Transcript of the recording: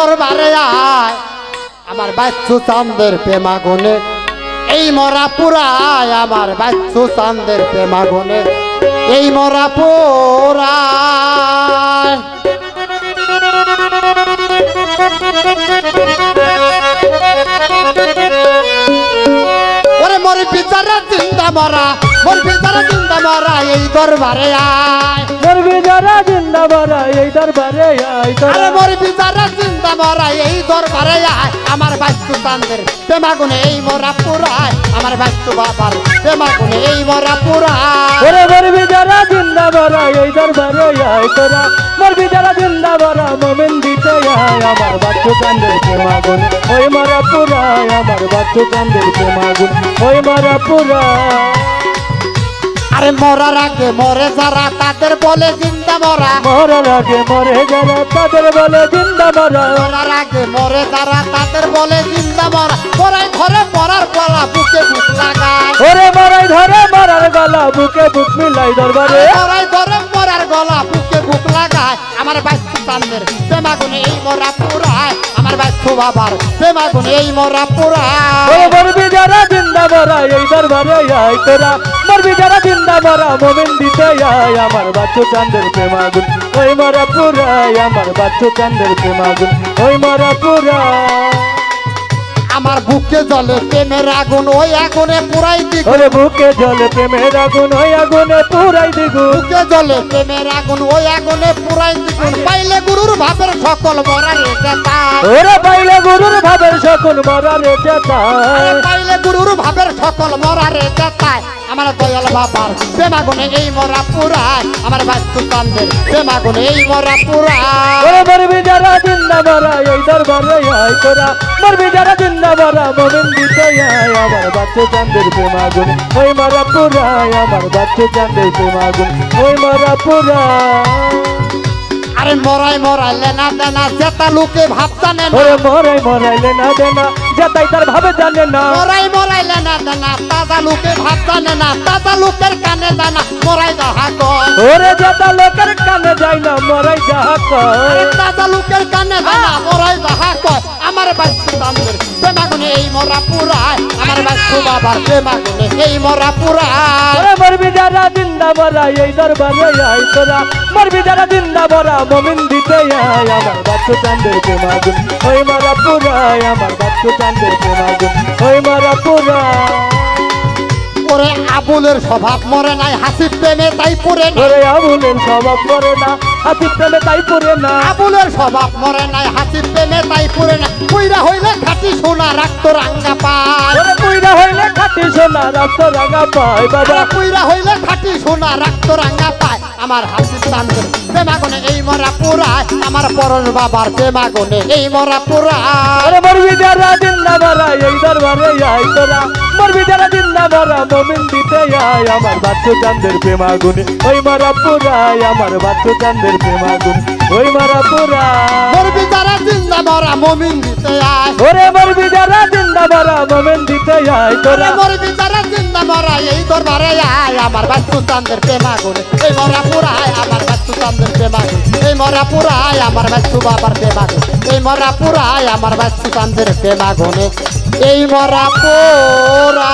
দরবারে আয়। আমার বাচ্চু চান্দের প্রেমাগুনে এই মরা পুরায় আমার বাচ্চু চান্দের প্রেমাগুনে এই মরা পুরায়। ওরে মোর বিচারে চিন্তা মরা মোর বিচারে চিন্তা মরা এই দরবারে আয়। মরবি যারা জিন্দা বারা এই দরবারে তোরা আরে মোর বিচারে চিন্তা মরা এই দরবারে আয়। আমার বাস্তু চান্দের প্রেমাগুনে এই মরা পুরায়। আমার বাস্তু বাবার প্রেমাগুনে এই মরা পুরায়। ওরে মরবি যারা জিন্দা বারা এই দরবারে আই তোরা। মরবি যারা জিন্দা বারা মোমেন দিতে আয়। আমার বাচ্চু কান্দের প্রেমাগুন ওই মারা পুরায়। আমার বাচ্চু কান্দের প্রেমাগুন ওই মারা পুরা আরে মরার আগে মরে যারা তাদের বলে জিন্দা মরা। মরার আগে মরে যারা তাদের বলে জিন্দা মারা। মরার আগে মরে যারা তাদের বলে জিন্দা মরা। মরাই ধরে মরার পলা বুকে বুক লাগায়। ওরে মারাই ধরে মারার গলা বুকে বুক মিলাই দরবারে। মরাই ধরে মরার গলা বুকে বুক লাগায়। আমার বাচ্চু চান্দের প্রেমাগুনে এই মরা পুরায়। আমার বাচ্চু বাবার প্রেমাগুনে এই মরা ওরে পুরায় মরবি যারা জিন্দা মারা এই দরবারে আই তোরা। মরবি যারা মারা মোমেন দিতে আয় আমার বাচ্চু চান্দের প্রেমাগুন ওই মারা পুরাই আমার বাচ্চু চান্দের প্রেমাগুন ওই মারা পুরা। আমার বুকে জলে প্রেমের আগুন ওই আগুনে পুরাই দিক ওরে বুকে জলে প্রেমের আগুন ওই আগুনে পুরাই দিগু। বুকে জলে প্রেমের আগুন ওই আগুনে পুরাই দিগুন পাইলে গুরুর ভাবের সকল মরা রেখে তাই ওরে পাইলে গুরুর ভাবের সকল মারা রে চেতায় পাইলে গুরুর ভাবের সকল মরা রেখে তাই আমার দয়াল বাবার। প্রেমাগুনে এই মরা পুরায় আমার বাস্তু কান্দের প্রেমাগুনে এই মরা পুরায় মরবি যারা জিন্দা মারা এই দরবারে আয় মরবি যারা জিন্দা মারা মোমেন দিতে আয় আমার বাচ্চু চান্দের ওই মারা পুরায় আমার বাচ্চু চান্দের ওই মারা আরে মরাই মরাই লেনা দেনা জেতা লোকে ভাব জানে ওরে মরাই মরাইলে না দেনা যাতাই তার ভাবে জানে না। মরাই মরাই লেনা দেনা তাজা লোকে ভাব জানে না তাজা লোকের কানে জানা মরাই যাহা কয়। ওরে জাতা লোকের কানে যায় না মরাই যাহা কয়। তাজা লোকের কানে জানা মরাই যাহা কয়। আমার বাচ্চু দামের এই মরা পুরায় আমার বাচ্চু বাবার প্রেমাগুনে এই মরা পুরায় মরবি যারা জিন্দা মরা এই দরবারে আয় তোরা। মরবি যারা জিন্দা মরা মমিন দিতে আয় আমার বাচ্চু চান্দের প্রেমাগুন ওই মারা পুরায় আমার বাচ্চু চান্দের প্রেমাগুন ওই মারা পুরা ওরে আবুলের স্বভাব মরে নাই হাসি প্রেমে তাই পুরে না আবুলের স্বভাব করে না হাতি প্রেমে তাই পড়ে না। আবুলের স্বভাব মরে নাই হাসি প্রেমে তাই পুরে না। কইরা হইলে খাটি সোনা রাখতো রাঙ্গা পায়। পুইরা হইলে খাটি সোনা রাস্তা রাঙা পায় বাবা। কইরা হইলে খাটি সোনা রাখতো রাঙ্গা পায়। আমার হাসি চান্দের প্রেমাগনে এই মরা পুরায় আমার পরন বাবার প্রেমাগনে এই মরা পুরায় আরে মরবি যারা জিন্দা মারা এই দরবারে আয় তোরা। মরবি যারা মারা মমিন দিতে আয় আমার বাচ্চু চান্দের প্রেমাগুনে ওই মারা পুরায় আমার বাচ্চু চান্দের প্রেমাগুনে ওই মারা পুরা মরবি যারা জিন্দা মরা মমিন দিতে আয় ওরে মরবি যারা জিন্দা মারা মমিন দিতে আয় তোরা মরবি যারা জিন্দা মরা এই দরবারে আয় আমার বাচ্চু চান্দের প্রেমাগনে এই মরা পুরায় আমার বাচ্চু চান্দের প্রেমাগনে এই মরা পুরায় আমার বাচ্চু বাবার প্রেমাগনে এই মরা পুরায় আমার বাচ্চু চান্দের প্রেমাগনে এই মরা পুরা